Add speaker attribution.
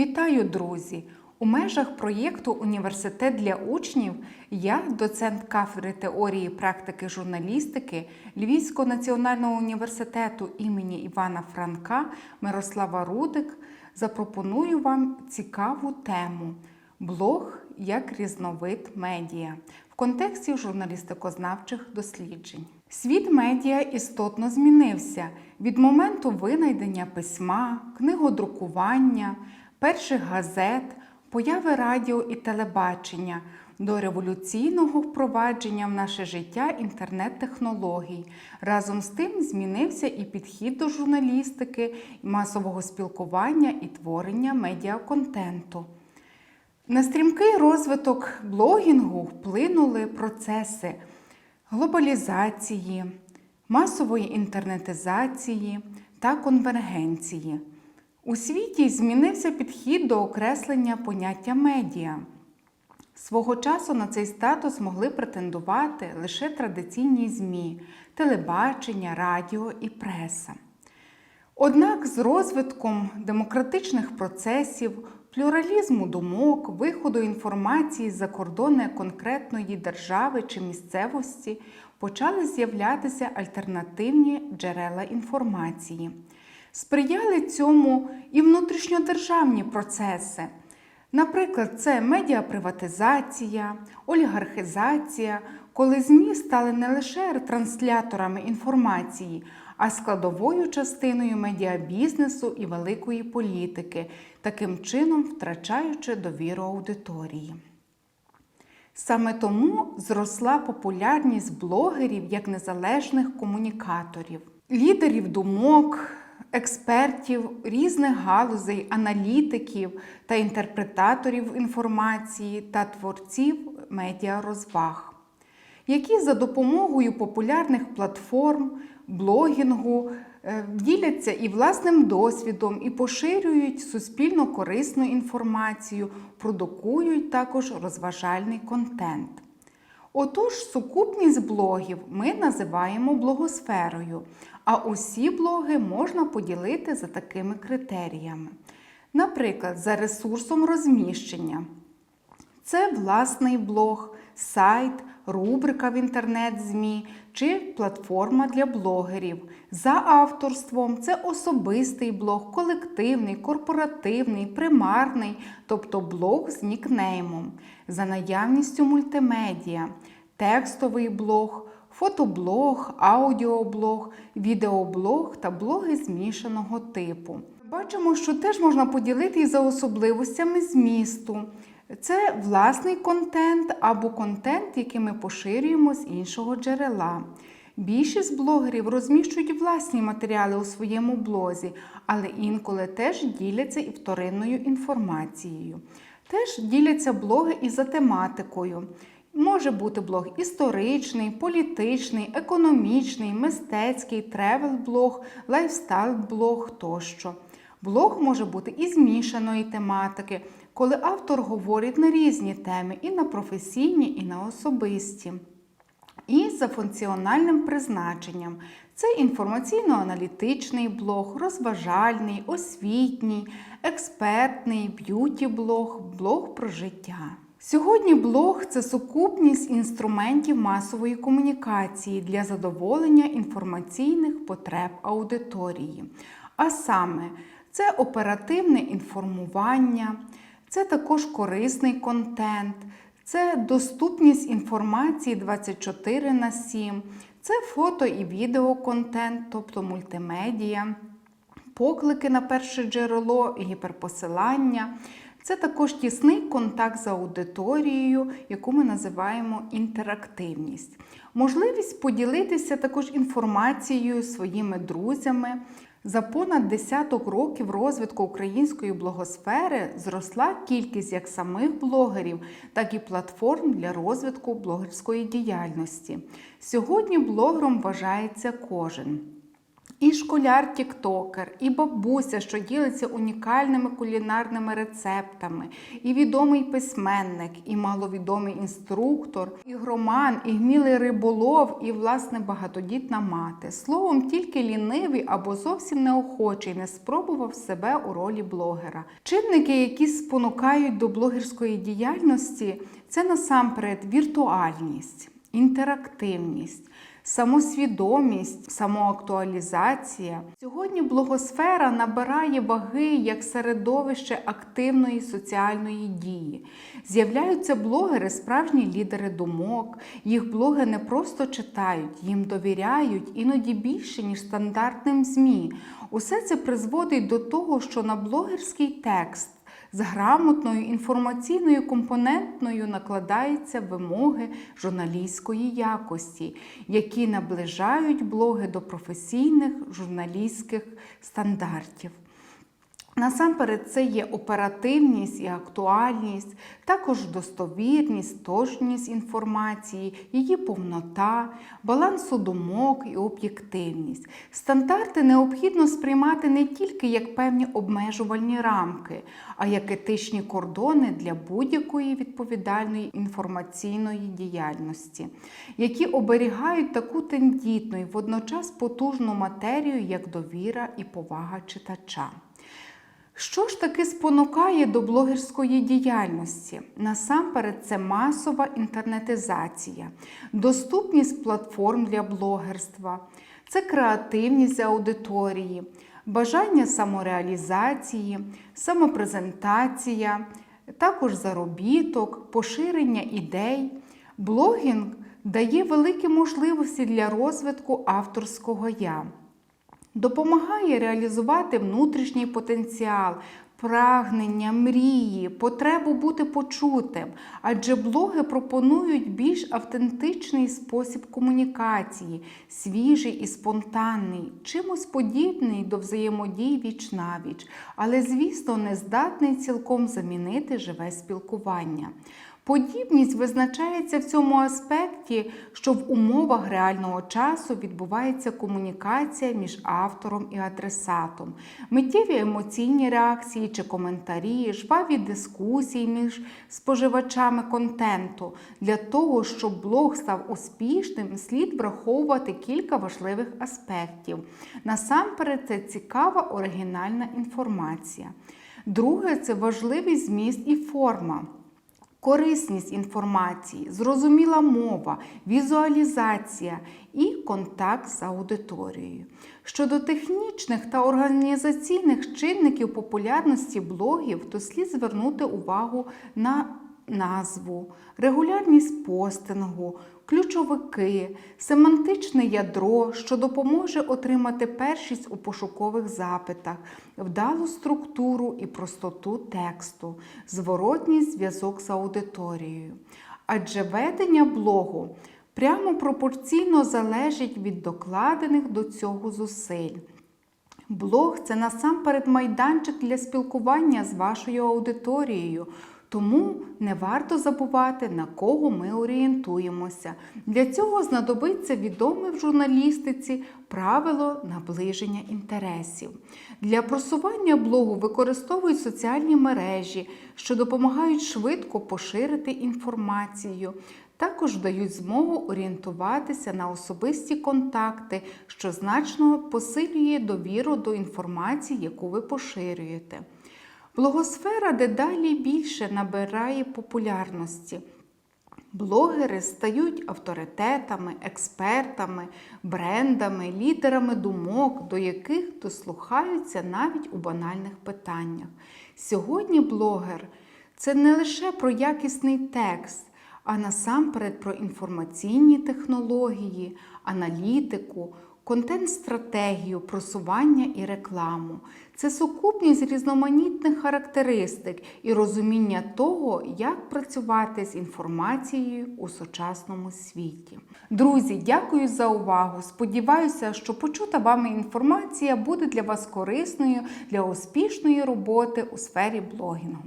Speaker 1: Вітаю, друзі! У межах проєкту Університет для учнів я, доцент кафедри теорії практики журналістики Львівського національного університету імені Івана Франка Мирослава Рудик, запропоную вам цікаву тему блог як різновид медіа в контексті журналістикознавчих досліджень. Світ медіа істотно змінився від моменту винайдення письма, книгодрукування, перших газет, появи радіо і телебачення до революційного впровадження в наше життя інтернет-технологій. Разом з тим змінився і підхід до журналістики, масового спілкування і творення медіаконтенту. На стрімкий розвиток блогінгу вплинули процеси глобалізації, масової інтернетизації та конвергенції. У світі змінився підхід до окреслення поняття медіа. Свого часу на цей статус могли претендувати лише традиційні ЗМІ, телебачення, радіо і преса. Однак з розвитком демократичних процесів, плюралізму думок, виходу інформації за кордони конкретної держави чи місцевості почали з'являтися альтернативні джерела інформації. Сприяли цьому і внутрішньодержавні процеси. Наприклад, це медіаприватизація, олігархізація, коли ЗМІ стали не лише ретрансляторами інформації, а складовою частиною медіабізнесу і великої політики, таким чином втрачаючи довіру аудиторії. Саме тому зросла популярність блогерів як незалежних комунікаторів, лідерів думок, експертів різних галузей, аналітиків та інтерпретаторів інформації та творців медіарозваг, які за допомогою популярних платформ, блогінгу е, діляться і власним досвідом, і поширюють суспільно корисну інформацію, продукують також розважальний контент. Отож, сукупність блогів ми називаємо блогосферою, а усі блоги можна поділити за такими критеріями. Наприклад, за ресурсом розміщення. Це власний блог, сайт, рубрика в інтернет-ЗМІ чи платформа для блогерів. За авторством це особистий блог, колективний, корпоративний, примарний, тобто блог з нікнеймом, за наявністю мультимедіа, текстовий блог, фотоблог, аудіоблог, відеоблог та блоги змішаного типу. Бачимо, що теж можна поділити і за особливостями змісту. Це власний контент або контент, який ми поширюємо з іншого джерела. Більшість блогерів розміщують власні матеріали у своєму блозі, але інколи теж діляться і вторинною інформацією. Теж діляться блоги і за тематикою. Може бути блог історичний, політичний, економічний, мистецький, тревел-блог, лайфстайл-блог тощо. Блог може бути і змішаної тематики, коли автор говорить на різні теми, і на професійні, і на особисті. І за функціональним призначенням. Це інформаційно-аналітичний блог, розважальний, освітній, експертний, б'юті-блог, блог про життя. Сьогодні блог це сукупність інструментів масової комунікації для задоволення інформаційних потреб аудиторії. А саме, це оперативне інформування, це також корисний контент, це доступність інформації 24 на 7, це фото і відеоконтент, тобто мультимедія, поклики на перше джерело, гіперпосилання. Це також тісний контакт з аудиторією, яку ми називаємо інтерактивність. Можливість поділитися також інформацією своїми друзями. За понад десяток років розвитку української блогосфери зросла кількість як самих блогерів, так і платформ для розвитку блогерської діяльності. Сьогодні блогером вважається кожен. І школяр тіктокер, і бабуся, що ділиться унікальними кулінарними рецептами, і відомий письменник, і маловідомий інструктор, і громан, і гмілий риболов, і власне багатодітна мати. Словом, тільки лінивий або зовсім неохочий не спробував себе у ролі блогера. Чинники, які спонукають до блогерської діяльності, це насамперед віртуальність, інтерактивність самосвідомість, самоактуалізація. Сьогодні блогосфера набирає ваги як середовище активної соціальної дії. З'являються блогери, справжні лідери думок. Їх блоги не просто читають, їм довіряють іноді більше, ніж стандартним ЗМІ. Усе це призводить до того, що на блогерський текст з грамотною інформаційною компонентною накладаються вимоги журналістської якості, які наближають блоги до професійних журналістських стандартів. Насамперед, це є оперативність і актуальність, також достовірність, точність інформації, її повнота, балансу думок і об'єктивність. Стандарти необхідно сприймати не тільки як певні обмежувальні рамки, а як етичні кордони для будь-якої відповідальної інформаційної діяльності, які оберігають таку тендітну і водночас потужну матерію, як довіра і повага читача. Що ж таки спонукає до блогерської діяльності? Насамперед, це масова інтернетизація, доступність платформ для блогерства, це креативність аудиторії, бажання самореалізації, самопрезентація, також заробіток, поширення ідей. Блогінг дає великі можливості для розвитку авторського я допомагає реалізувати внутрішній потенціал, прагнення, мрії, потребу бути почутим, адже блоги пропонують більш автентичний спосіб комунікації, свіжий і спонтанний, чимось подібний до взаємодії віч навіч, але, звісно, не здатний цілком замінити живе спілкування. Подібність визначається в цьому аспекті, що в умовах реального часу відбувається комунікація між автором і адресатом, миттєві емоційні реакції чи коментарі, жваві дискусії між споживачами контенту. Для того, щоб блог став успішним, слід враховувати кілька важливих аспектів. Насамперед, це цікава оригінальна інформація. Друге це важливий зміст і форма. Корисність інформації, зрозуміла мова, візуалізація і контакт з аудиторією. Щодо технічних та організаційних чинників популярності блогів, то слід звернути увагу на назву, регулярність постингу, ключовики, семантичне ядро, що допоможе отримати першість у пошукових запитах, вдалу структуру і простоту тексту, зворотній зв'язок з аудиторією. Адже ведення блогу прямо пропорційно залежить від докладених до цього зусиль. Блог це насамперед майданчик для спілкування з вашою аудиторією. Тому не варто забувати, на кого ми орієнтуємося. Для цього знадобиться відоме в журналістиці правило наближення інтересів. Для просування блогу використовують соціальні мережі, що допомагають швидко поширити інформацію. Також дають змогу орієнтуватися на особисті контакти, що значно посилює довіру до інформації, яку ви поширюєте. Блогосфера дедалі більше набирає популярності. Блогери стають авторитетами, експертами, брендами, лідерами думок, до яких дослухаються навіть у банальних питаннях. Сьогодні блогер це не лише про якісний текст, а насамперед про інформаційні технології, аналітику, контент-стратегію, просування і рекламу. Це сукупність різноманітних характеристик і розуміння того, як працювати з інформацією у сучасному світі. Друзі, дякую за увагу! Сподіваюся, що почута вами інформація буде для вас корисною для успішної роботи у сфері блогінгу.